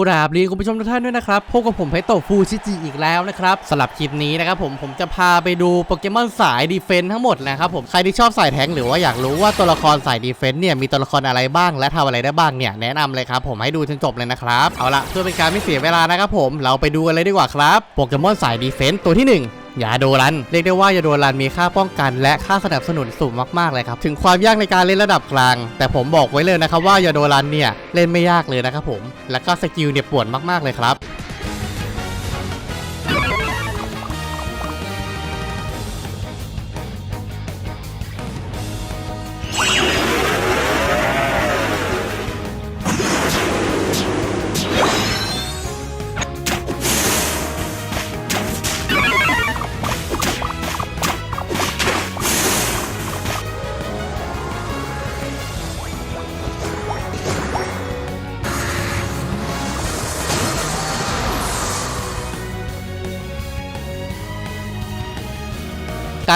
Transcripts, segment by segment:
กราบเรียนคุณผู้ชมทุกท่านด้วยนะครับ พบกับผมไพโตฟูชิจิอีกแล้วนะครับสำหรับคลิปนี้นะครับผมผมจะพาไปดูโปเกมอนสายดีเฟนต์ทั้งหมดนะครับผมใครที่ชอบสายแทงหรือว่าอยากรู้ว่าตัวละครสายดีเฟนต์เนี่ยมีตัวละครอะไรบ้างและทำอะไรได้บ้างเนี่ยแนะนำเลยครับผมให้ดูจนจบเลยนะครับเอาละเพื่อเป็นการไม่เสียเวลานะครับผมเราไปดูกันเลยดีกว่าครับโปเกมอนสายดีเฟนต์ตัวที่หนึ่ง ยาโดรัน เรียกได้ว่ายาโดรันมีค่าป้องกัน และค่าสนับสนุนสูงมากๆเลยครับ ถึงความยากในการเล่นระดับกลาง แต่ผมบอกไว้เลยนะครับว่ายาโดรันเนี่ยเล่นไม่ยากเลยนะครับผม และก็สกิลเนี่ยป่วนมากๆเลยครับ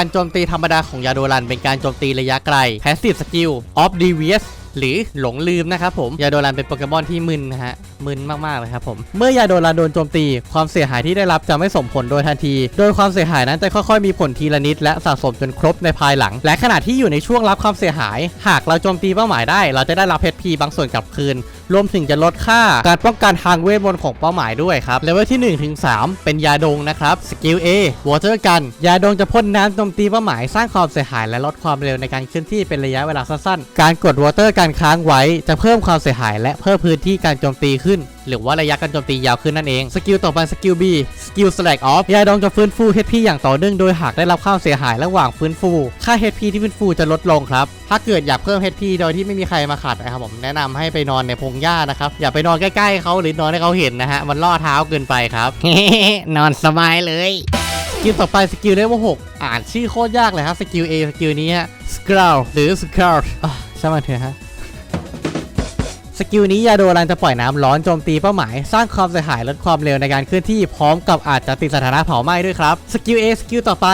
การโจมตีธรรมดาของยาโดรัน เป็นการโจมตีระยะไกล Passive Skill of Devious หรือหลงลืมนะครับผม ยาโดรันเป็นโปเกมอนที่มึนนะฮะ มึนมาก ๆ เลยครับผม เมื่อยาโดรันโดนโจมตี ความเสียหายที่ได้รับจะไม่ส่งผลโดยทันที โดยความเสียหายนั้นจะค่อย ๆ มีผลทีละนิด และสะสมจนครบในภายหลัง และขณะที่อยู่ในช่วงรับความเสียหาย หากเราโจมตีเป้าหมายได้ เราจะได้รับเพชรพีบางส่วนกลับคืน รวมถึงจะลดค่าการป้องกันทางเวทมนต์ของเป้าหมายด้วยครับเลเวลที่ 1 ถึง 3 เป็นยาดงนะครับสกิล A Water Gun ยาดงจะพ่นน้ำโจมตีเป้าหมายสร้างความเสียหายและลดความเร็วในการเคลื่อนที่เป็นระยะเวลาสั้นๆ การกดวอเตอร์กันค้างไว้จะเพิ่มความเสียหายและเพิ่มพื้นที่การโจมตีขึ้น หรือว่าระยะการโจมตียาวขึ้นนั่นเองสกิลต่อไปสกิล B สกิล Slack Off ยาดองจะฟื้นฟู HP อย่างต่อเนื่องโดยหากได้รับความเสียหายระหว่างฟื้นฟู ค่า HP ที่ฟื้นฟูจะลดลงครับ ถ้าเกิดอยากเพิ่ม HP โดยที่ไม่มีใครมาขัดนะครับผมแนะนำให้ไปนอนในพงหญ้านะครับอย่าไปนอนใกล้ๆเขาหรือนอนให้เขาเห็นนะฮะมันล่อเท้าเกินไปครับนอนสบายเลยสกิลต่อไปสกิลเลเวล6อ่านชื่อโคตรยากเลยครับสกิล A สกิลนี้ฮะ Scroll หรือ Scroll อะช่างมันเถอะฮะ สกิลนี้ยาโดรันจะปล่อยน้ำร้อนโจมตีเป้าหมาย สร้างความเสียหายลดความเร็วในการเคลื่อนที่พร้อมกับอาจจะติดสถานะเผาไหม้ด้วยครับสกิล A สกิลต่อไป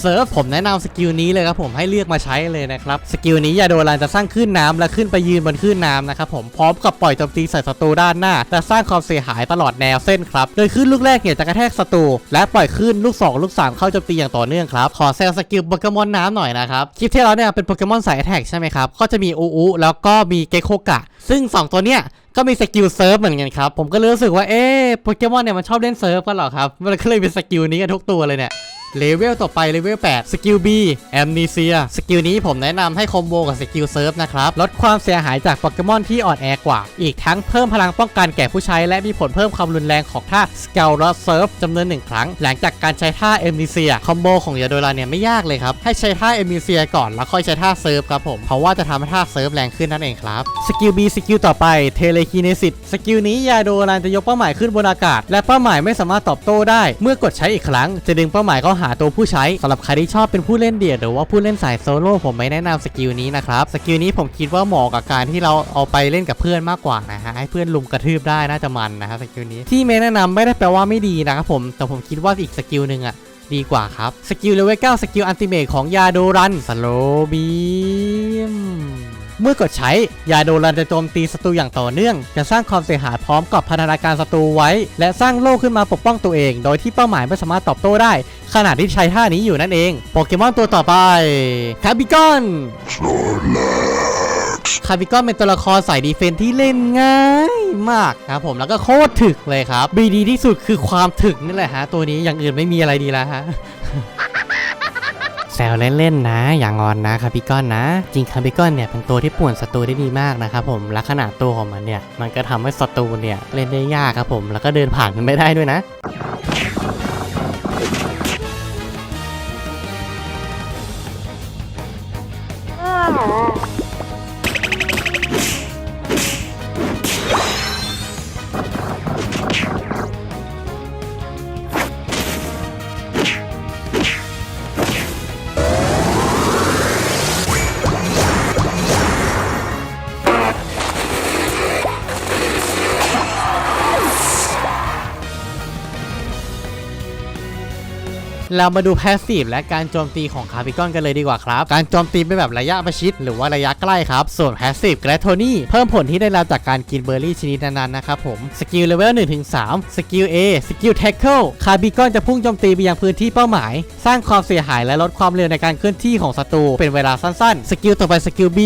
เซิร์ฟผมแนะนำสกิลนี้เลยครับผมให้เลือกมาใช้เลยนะครับสกิลนี้ยาโดรันจะสร้างคลื่นน้ำและขึ้นไปยืนบนคลื่นน้ำนะครับผมพร้อมกับปล่อยโจมตีใส่ศัตรูด้านหน้า และสร้างความเสียหายตลอดแนวเส้นครับโดยคลื่นลูกแรกเนี่ยจะกระแทกศัตรูและปล่อยคลื่นลูก 2 ลูก 3 เข้าโจมตีอย่างต่อเนื่องครับขอแซวสกิลโปเกมอนน้ำหน่อยนะครับคลิปที่แล้วเนี่ยเป็นโปเกมอนสายแท็กใช่ไหมครับก็จะมีอูอูแล้วก็มีเกโคกะ ซึ่ง 2 ตัวเนี้ยก็มีสกิลเซิร์ฟเหมือนกันครับ ผมก็เลยรู้สึกว่าเอ๊ะโปเกมอนเนี่ยมันชอบเล่นเซิร์ฟกันหรอครับมันก็เลยเป็นสกิลนี้กันทุกตัวเลยเนี่ย เลเวลต่อไปเลเวล8สกิล B แอมนีเซียสกิลนี้ผมแนะนำให้คอมโบกับสกิลเซิร์ฟนะครับลดความเสียหายจากโปเกมอนที่อ่อนแอกว่า อีกทั้งเพิ่มพลังป้องกันแก่ผู้ใช้และมีผลเพิ่มความรุนแรงของท่าสเกลและเซิร์ฟจำนวนหนึ่งครั้ง หลังจากการใช้ท่าเอมนีเซียคอมโบของยาโดราเนี่ยไม่ยากเลยครับ ให้ใช้ท่าเอมนีเซียก่อนแล้วค่อยใช้ท่าเซิร์ฟครับผมเพราะว่าจะทำให้ท่าเซิร์ฟแรงขึ้นนั่นเองครับสกิล B สกิลต่อไปเทเลคีเนซิสสกิลนี้ยาโดรานจะยกเป้าหมายขึ้นบนอากาศ และเป้าหมายไม่สามารถตอบโต้ได้ เมื่อกดใช้อีกครั้งจะดึงเป้าหมายเข้าหาตัวผู้ใช้สำหรับใครที่ชอบเป็นผู้เล่นเดี่ยวหรือว่าผู้เล่นสายโซโล่ผมไม่แนะนำสกิลนี้นะครับสกิลนี้ผมคิดว่าเหมาะกับการที่เราเอาไปเล่นกับเพื่อนมากกว่านะฮะให้เพื่อนลุมกระทืบได้น่าจะมันนะครับสกิลนี้ที่ไม่แนะนำไม่ได้แปลว่าไม่ดีนะครับผมแต่ผมคิดว่าอีกสกิลหนึ่งอะดีกว่าครับ สกิลเลเวล9สกิลอันติเมทของยาโดรันสโลบีม เมื่อกดใช้ยาโดรันจะโจมตีศัตรูอย่างต่อเนื่อง จะสร้างความเสียหายพร้อมกับพัฒนาการศัตรูไว้ และสร้างโล่ขึ้นมาปกป้องตัวเอง โดยที่เป้าหมายไม่สามารถตอบโต้ได้ ขณะที่ใช้ท่านี้อยู่นั่นเอง โปเกมอนตัวต่อไปคาบิกอนคาบิกอนเป็นตัวละครสายดีเฟนที่เล่นง่ายมากนะครับผมแล้วก็โคตรถึกเลยครับบีดีที่สุดคือความถึกนี่แหละฮะตัวนี้อย่างอื่นไม่มีอะไรดีแล้วฮะแซวเล่นๆนะ อย่างงอนนะคาบิก้อนนะ จริงคาบิก้อนเนี่ยเป็นตัวที่ป่วนศัตรูได้ดีมากนะครับผมและขนาดตัวของมันเนี่ยมันก็ทำให้ศัตรูเนี่ยเล่นได้ยากครับผมแล้วก็เดินผ่านมันไม่ได้ด้วยนะ เรามาดูแพสซีฟและการโจมตีของคาร์บิกอนกันเลยดีกว่าครับ การโจมตีเป็นแบบระยะประชิดหรือว่าระยะใกล้ครับ ส่วนแพสซีฟแกรโทนี่เพิ่มผลที่ได้รับจากการกินเบอร์รี่ชนิดนั้นๆนะครับผม สกิลเลเวล1-3สกิล A สกิลแท็กเกิลคาร์บิกอนจะพุ่งโจมตีไปยังพื้นที่เป้าหมาย สร้างความเสียหายและลดความเร็วในการเคลื่อนที่ของศัตรูเป็นเวลาสั้นๆ สกิลต่อไปสกิล B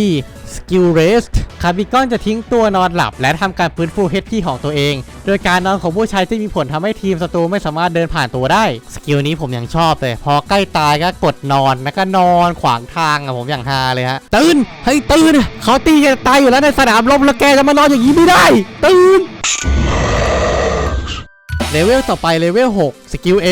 สกิลเรสต์ คาร์บิกอนจะทิ้งตัวนอนหลับ และทำการฟื้นฟู HP ของตัวเอง โดยการนอนของผู้ใช้ที่มีผลทำให้ทีมศัตรูไม่สามารถเดินผ่านตัวได้ สกิลนี้ผมยังชอบเลย พอใกล้ตายก็กดนอนแล้วก็นอนขวางทางอะผมอย่างฮาเลยฮะ ตื่น เฮ้ยตื่นเขาตีกันตายอยู่แล้วในสนามรบแล้วแกจะมานอนอย่างนี้ไม่ได้ ตื่น เลเวลต่อไปเลเวล6สกิล A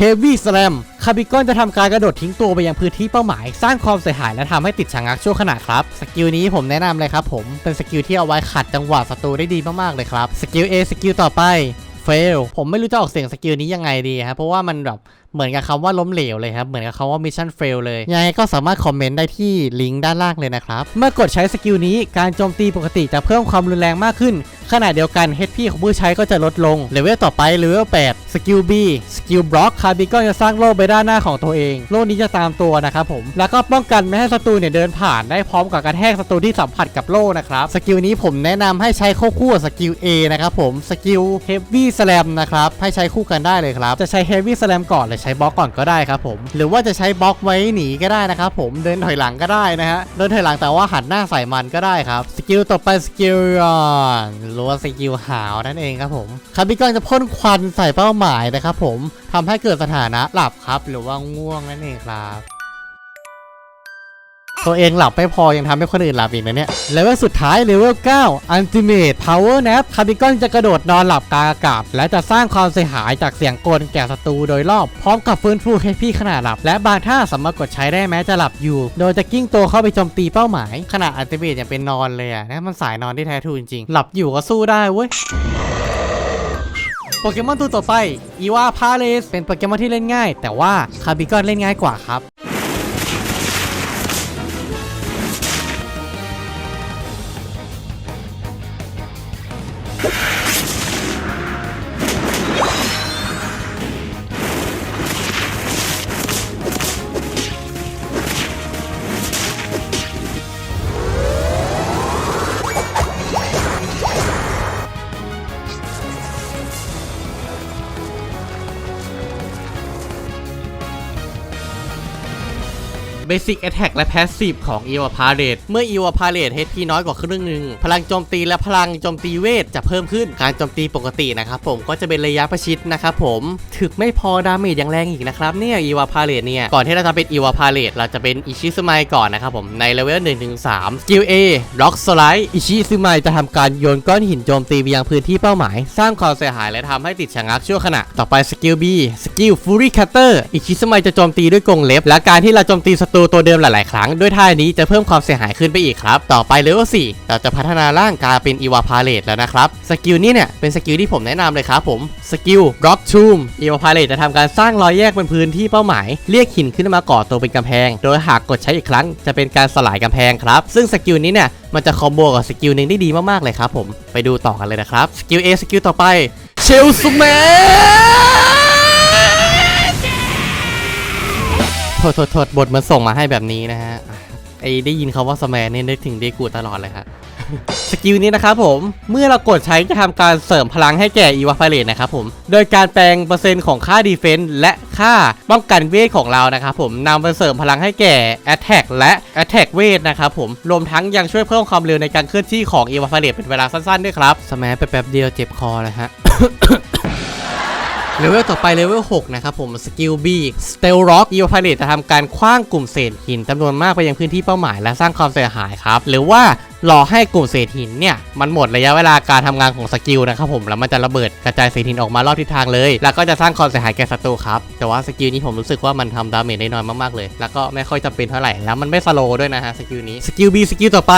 Heavy Slam คาบิกอนจะทำการกระโดดทิ้งตัวไปยังพื้นที่เป้าหมาย สร้างความเสียหายและทำให้ติดชะงักชั่วขณะครับ สกิลนี้ผมแนะนำเลยครับผม เป็นสกิลที่เอาไว้ขัดจังหวะศัตรูได้ดีมากๆเลยครับ สกิล A สกิลต่อไป Fail ผมไม่รู้จะออกเสียงสกิลนี้ยังไงดีครับเพราะว่ามันแบบ เหมือนกับคำว่าล้มเหลวเลยครับ เหมือนกับคำว่า Mission Fail เลยยังไงก็สามารถคอมเมนต์ได้ที่ลิงก์ด้านล่างเลยนะครับ เมื่อกดใช้สกิลนี้การโจมตีปกติจะเพิ่มความรุนแรงมากขึ้น ขณะเดียวกัน HP ของผู้ใช้ก็จะลดลงเลเวลต่อไปเลเวล8สกิล B สกิลบล็อกคาร์บิก็จะสร้างโล่ไปด้านหน้าของตัวเอง โล่นี้จะตามตัวนะครับผม แล้วก็ป้องกันไม่ให้ศัตรูเนี่ยเดินผ่านได้พร้อมกับกระแทกศัตรูที่สัมผัสกับโล่นะครับสกิลนี้ผมแนะนำให้ใช้ควบคู่กับสกิล A นะครับผมสกิล Heavy Slam นะครับให้ใช้คู่กันได้เลยครับจะใช้ Heavy Slam ก่อนหรือใช้บล็อกก่อนก็ได้ครับผม หรือว่าจะใช้บล็อกไว้หนีก็ได้นะครับผมเดินถอยหลังก็ได้นะฮะเดินถอยหลังแต่ว่าหันหน้าใส่มันก็ได้ครับสกิลต่อไปสกิลยองหรือว่าสกิลหาวนั่นเองครับผมคาบิกอนจะพ่นควันใส่เป้าหมายนะครับผมทำให้เกิดสถานะหลับครับ หรือว่าง่วงนั่นเองครับ ตัวเองหลับไม่พอยังทำให้คนอื่นหลับอีกนะเนี่ยเลเวลสุดท้ายเลเวล9 Ultimate Power Nap คาบิกอนจะกระโดดนอนหลับกลางอากาศ และจะสร้างความเสียหายจากเสียงกลแก่ศัตรูโดยรอบ พร้อมกับฟื้นฟูให้พี่ขณะหลับ และบางท่าสามารถกดใช้ได้แม้จะหลับอยู่ โดยจะกิ้งตัวเข้าไปโจมตีเป้าหมาย ขณะ Ultimate ยังเป็นนอนเลยอะนะมันสายนอนที่แท้ทรูจริงๆหลับอยู่ก็สู้ได้เว้ยโปเกมอนตัวต่อไปอีวาพาเลสเป็นโปเกมอนที่เล่นง่าย แต่ว่าคาบิกอนเล่นง่ายกว่าครับ you Basic Attack และ Passive ของ e v a p a r a t e เมื่อ e v a p a r a t e HP น้อยกว่าครึ่งหนึ่งพลังโจมตีและพลังโจมตีเวทจะเพิ่มขึ้นการโจมตีปกตินะครับผมก็จะเป็นระยะประชิดนะครับผมถึกไม่พอดาเมจยังแรงอีกนะครับเนี่ย e v a p a r a t e เนี่ยก่อนที่เราจะเป็น e v a p a r a t e เราจะเป็นอิชิซึไมก่อนนะครับผมในเลเวล1-3 Skill A Rock Slide อิชิซึไมจะทำการโยนก้อนหินโจมตีไปยังพื้นที่เป้าหมาย สร้างความเสียหายและทำให้ติดชะงักชั่วขณะต่อไป Skill B Skill Fury Cutter อิชิซึไมจะโจมตีด้วยกรงเล็บและการที่เราโจมตีศัตรูตัวเดิมหลาย ๆ ครั้งด้วยท่านี้จะเพิ่มความเสียหายขึ้นไปอีกครับ ต่อไปเลเวล4เราจะพัฒนาร่างกายเป็นอีวาพาเลตแล้วนะครับ สกิลนี้เนี่ยเป็นสกิลที่ผมแนะนำเลยครับผม สกิล Rock Tomb อีวาพาเลตจะทำการสร้างรอยแยกเป็นพื้นที่เป้าหมาย เรียกหินขึ้นมาก่อตัวเป็นกำแพง โดยหากกดใช้อีกครั้งจะเป็นการสลายกำแพงครับ ซึ่งสกิลนี้เนี่ยมันจะคอมโบกับสกิลหนึ่งได้ดีมาก ๆ เลยครับผม ไปดูต่อกันเลยนะครับ สกิล A สกิลต่อไปเชลสแม โทษโทษโทษบทมันส่งมาให้แบบนี้นะฮะ ไอ้ได้ยินคาว่าสแมนเนี่ยนึกถึงเดกูตลอดเลยครับสกิลนี้นะครับผม เมื่อเรากดใช้จะทำการเสริมพลังให้แก่อีวาไฟเลตนะครับผม โดยการแปลงเปอร์เซ็นต์ของค่าดีเฟนส์และค่าป้องกันเวทของเรานะครับผมนำไปเสริมพลังให้แก่ Attack และ Attack เวทนะครับผม รวมทั้งยังช่วยเพิ่มความเร็วในการเคลื่อนที่ของอีวาไฟเลตเป็นเวลาสั้นๆด้วยครับสแมนไปแป๊บเดียวเจ็บคอเลยฮะ เลเวลต่อไปเลเวล6นะครับผมสกิล B Steel Rock e v a p i l a t จะทำการคว้างกลุ่มเศษหินจำนวนมากไปยังพื้นที่เป้าหมายและสร้างความเสียหายครับหรือว่า รอให้กลุ่มเศษหินเนี่ยมันหมดระยะเวลาการทำงานของสกิลนะครับผมแล้วมันจะระเบิดกระจายเศษหินออกมารอบทิศทางเลย แล้วก็จะสร้างความเสียหายแก่ศัตรูครับ แต่ว่าสกิลนี้ผมรู้สึกว่ามันทำดาเมจได้น้อยมากๆเลย แล้วก็ไม่ค่อยจำเป็นเท่าไหร่ แล้วมันไม่สโลด้วยนะฮะสกิลนี้ สกิล B สกิลต่อไป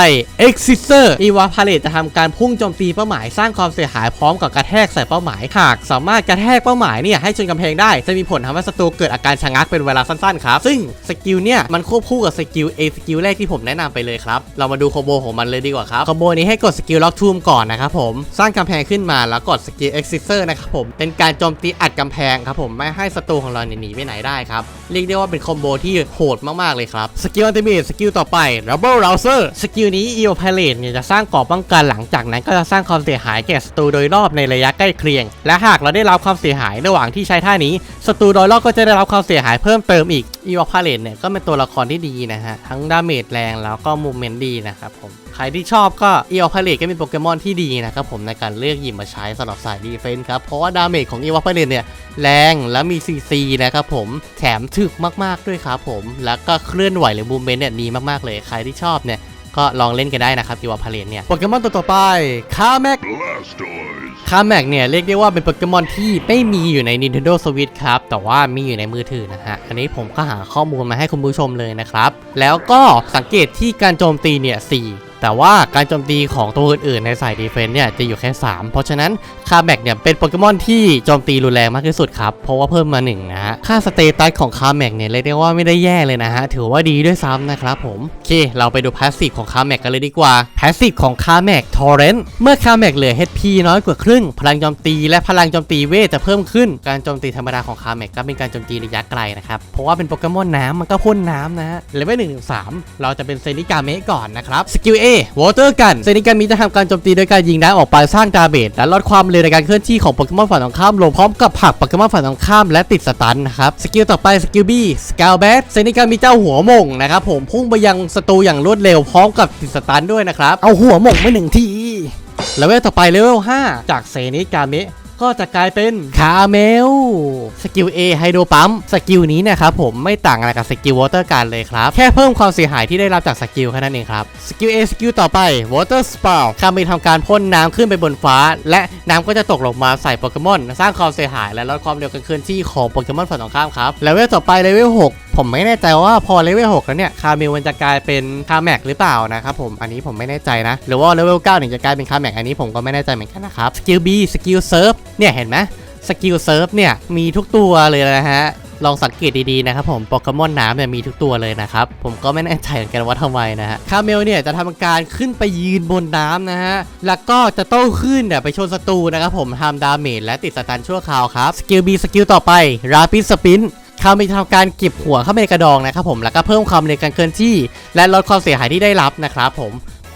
Exisor e v a p i l a t จะทำการพุ่งโจมตีเป้าหมายสร้างความเสียหายพร้อมกับกระแทกใส่เป้าหมาย หากสามารถกระแทกเป้าหมายเนี่ยให้ชนกำแพงได้จะมีผลทำให้ศัตรูเกิดอาการชะงักเป็นเวลาสั้นๆครับซึ่งสกิลเนี่ยมันควบคู่กับสกิล A สกิลแรกที่ผมแนะนำไปเลยครับเรามาดูโคโบของมันเลยดีกว่าครับคอมโบนี้ให้กดสกิลล็อกทูมก่อนนะครับผมสร้างกำแพงขึ้นมาแล้วกดสกิลเอ็กซิเซอร์นะครับผมเป็นการโจมตีอัดกำแพงครับผมไม่ให้ศัตรูของเราหนีไปไหนได้ครับเรียกได้ว่าเป็นคอมโบที่โหดมากๆเลยครับสกิลอัลติเมทสกิลต่อไป Double Rouser สกิลนี้ e o p i l a t เนี่ยจะสร้างกราะป้องกันหลังจากนั้นก็จะสร้างความเสียหายแก่ศัตรูโดยรอบในระยะใกล้เคียง และหากเราได้รับความเสียหายระหว่างที่ใช้ท่านี้ศัตรูโดยรอบก็จะได้รับความเสียหายเพิ่มเติมอีก e o p i l a t เนี่ยก็เป็นตัวละครที่ดีนะฮะทั้งดาเมจแรงแล้วก็มูเมนต์ดีนะครับผม ใครที่ชอบก็ e o p i l a t ก็เป็นโปเกมอนที่ดีนะครับผมในการเลือกหยิบมาใช้สำหรับสายดีเฟนส์ครับ เพราะว่าดาเมจของ e o p i l a t เนี่ยแรงและมี CC นะครับผมแถมถึกมากๆด้วยครับผมแล้วก็เคลื่อนไหวหรือมูเมนต์เนี่ยดีมากๆเลยใครที่ชอบเนี่ยก็ลองเล่นกันได้นะครับ e o p i l a t เนี่ยโปเกมอนตัวต่อไปคาแม็ก Blastoise. คาแม็กเนี่ยเรียกได้ว่าเป็นโปเกมอนที่ไม่มีอยู่ใน Nintendo Switch ครับ แต่ว่ามีอยู่ในมือถือนะฮะ อันนี้ผมก็หาข้อมูลมาให้คุณผู้ชมเลยนะครับ แล้วก็สังเกตที่การโจมตีเนี่ย4 แต่ว่าการโจมตีของตัวอื่นๆในสายดีเฟนส์เนี่ยจะอยู่แค่ 3 เพราะฉะนั้นคาแม็กเนี่ยเป็นโปเกมอนที่โจมตีรุนแรงมากที่สุดครับ เพราะว่าเพิ่มมา1นะฮะ ค่าสเตตัสของคาแม็กเนี่ยเรียกได้ว่าไม่ได้แย่เลยนะฮะ ถือว่าดีด้วยซ้ำนะครับผม โอเค เราไปดูพาสซีฟของคาแม็กกันเลยดีกว่าพาสซีฟของคาแม็กทอร์เรนต์เมื่อคาแม็กเหลือ HP น้อยกว่าครึ่ง พลังโจมตีและพลังโจมตีเวทจะเพิ่มขึ้น การโจมตีธรรมดาของคาแม็กก็เป็นการโจมตีระยะไกลนะครับ เพราะว่าเป็นโปเกมอนน้ำมันก็พ่นน้ำนะฮะเลเวลหนึ่งถึงสามเราจะเป็นเซนิกาเมะก่อนนะครับสกิล A วอเตอร์กันเซนิกามิจะทำการโจมตีโดยการยิงน้ำออกไปสร้างดาเมจและลดความเร็วในการเคลื่อนที่ของโปเกมอนฝ่งตรงข้ามลงพร้อมกับผลักโปเกมอนฝ่งตรงข้ามและติดสตันนะครับสกิลต่อไปสกิลบี้สกาวแบทเซนิกามิเจ้าหัวหม่งนะครับผมพุ่งไปยังศัตรูอย่างรวดเร็วพร้อมกับติดสตันด้วยนะครับเอาหัวหม่งไปหนึ่งทีเลเวลต่อไปเลเวล5จากเซนิกามิ ก็จะกลายเป็นคาเมลสกิล A ไฮโดรปั๊มสกิลนี้นะครับผมไม่ต่างอะไรกับสกิลวอเตอร์การเลยครับ แค่เพิ่มความเสียหายที่ได้รับจากสกิลแค่นั้นเองครับสกิล A สกิลต่อไป Water Spout คาเมลทำการพ่นน้ำขึ้นไปบนฟ้า และน้ำก็จะตกลงมาใส่โปเกมอน สร้างความเสียหายและลดความเร็วการเคลื่อนที่ของโปเกมอนฝั่งตรงข้ามครับเลเวลต่อไปเลเวล6ผมไม่แน่ใจว่าพอเลเวล6แล้วเนี่ยคาเมลมันจะกลายเป็นคาแม็กหรือเปล่านะครับผมอันนี้ผมไม่แน่ใจนะ หรือว่าเลเวล9ถึงจะกลายเป็นคาแม็กอันนี้ผมก็ไม่แน่ใจเหมือนกันนะครับสกิล B สกิลเซิร์ฟเนี่ยเห็นไหมสกิลเซิร์ฟเนี่ยมีทุกตัวเลยนะฮะลองสังเกตดีๆนะครับผมโปเกมอนน้ำเนี่ยมีทุกตัวเลยนะครับ ผมก็ไม่แน่ใจเหมือนกันว่าทำไมนะฮะคาเมลเนี่ยจะทำการขึ้นไปยืนบนน้ำนะฮะ แล้วก็จะโต้ขึ้นเนี่ยไปชนศัตรูนะครับผมทำดาเมจและติดสตันชั่วคราวครับ สกิล B สกิลต่อไปราปิดสปินคาเมลจะทำการเก็บหัวเข้าไปในกระดองนะครับผมแล้วก็เพิ่มความเร็วการเคลื่อนที่ และลดความเสียหายที่ได้รับนะครับผม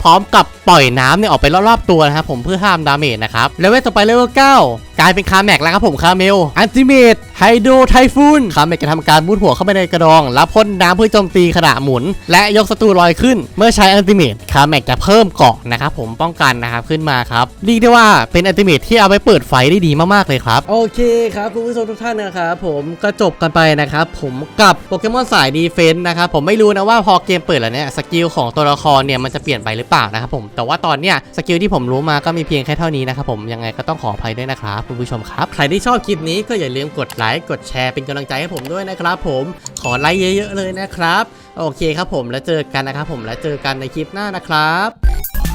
พร้อมกับปล่อยน้ำเนี่ยออกไปรอบๆตัวนะครับผมเพื่อห้ามดาเมจนะครับเลเวลต่อไปเลเวล9กลายเป็นคาแม็กแล้วครับผมคาเมลอันติเมตไฮโดรไทฟูนคาแม็กจะทำการมุดหัวเข้าไปในกระดองแล้วพ่นน้ำเพื่อโจมตีขณะหมุน และยกศัตรูลอยขึ้น เมื่อใช้อันติเมตคาแม็กจะเพิ่มเกราะนะครับผมป้องกันนะครับขึ้นมาครับเรียกได้ว่าเป็นอันติเมตที่เอาไปเปิดไฟได้ดีมากๆเลยครับ โอเคครับคุณผู้ชมทุกท่านนะครับผมก็จบกันไปนะครับผมกับโปเกมอนสายดีเฟนต์นะครับผมไม่รู้นะว่าพอเกมเปิดแล้วเนี่ยสกิลของตัวละครเนี่ยมันจะเปลี่ยนไปหรือเปล่านะครับผมแต่ว่าตอนเนี้ยสกิลที่ผมรู้มาก็มีเพียงแค่เท่านี้นะครับผมยังไงก็ต้องขออภัยด้วยนะครับคุณผู้ชมครับ ใครที่ชอบคลิปนี้ก็อย่าลืมกดไลค์กดแชร์เป็นกำลังใจให้ผมด้วยนะครับผมขอไลค์เยอะๆเลยนะครับ โอเคครับผมแล้วเจอกันนะครับผมแล้วเจอกันในคลิปหน้านะครับ